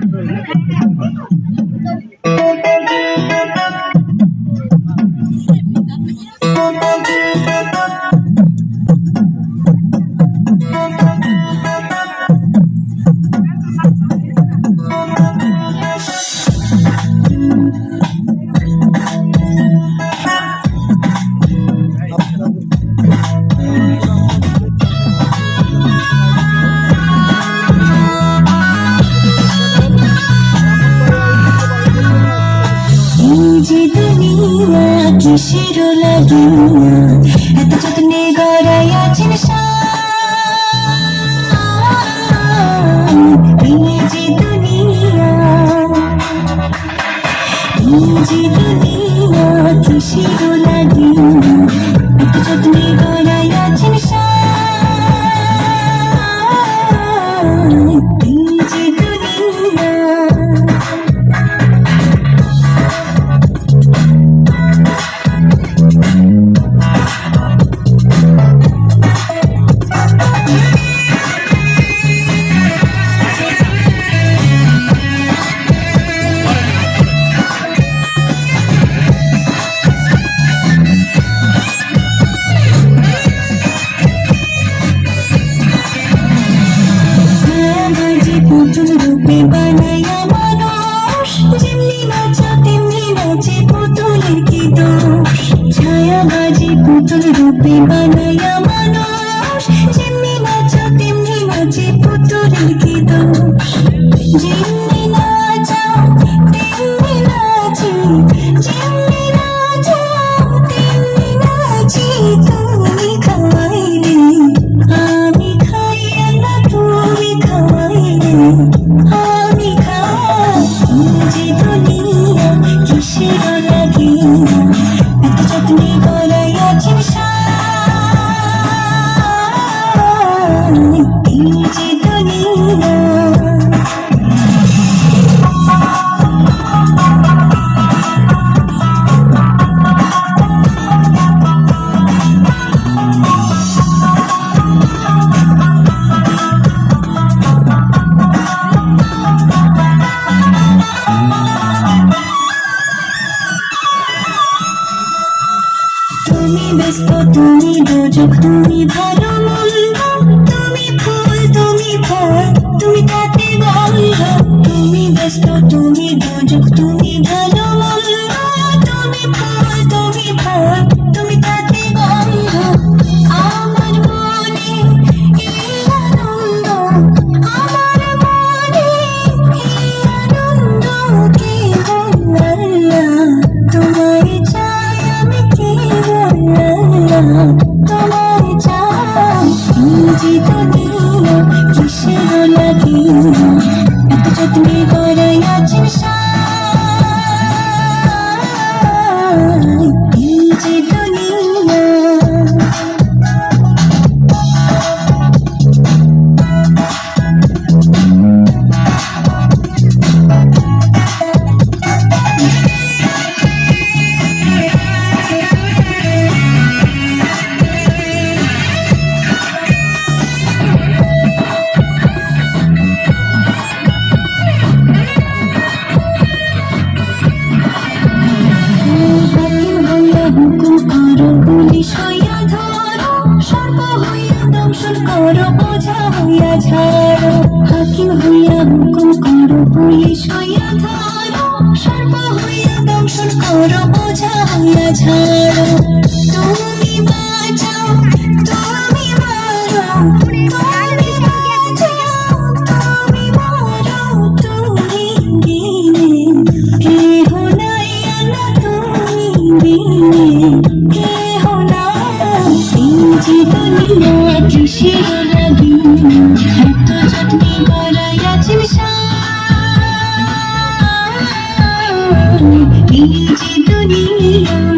Thank you. কিসের লাগিয়া এত যত্নে গড়াই আছেন যে দুনিয়া যে দুনিয়া পুতুল রূপে বানাইয়া মানুষ যেমনি নাচা তেমনি নাচে পুতুলের কি দোষ যেমনি নাচাও তেমনি নাচি যেমনি নাচাও তেমনি নাচি তুমি আমি খাইয়া না তুমি খাইলে আমি Oh. করো, বোঝা হইয়া ছাড়ো। হাকিম হইয়া হুকুম করো, পুলিশ হইয়া ধরো। সর্ব হইয়া দংশন করো, বোঝা হইয়া ছাড়ো। তুমি বাঁচাও, তুমি মারো। তুমি তুমি মারো। এই লাগিয়া এত যত্নে গড়াইয়াছেন এই যে দুনিয়া।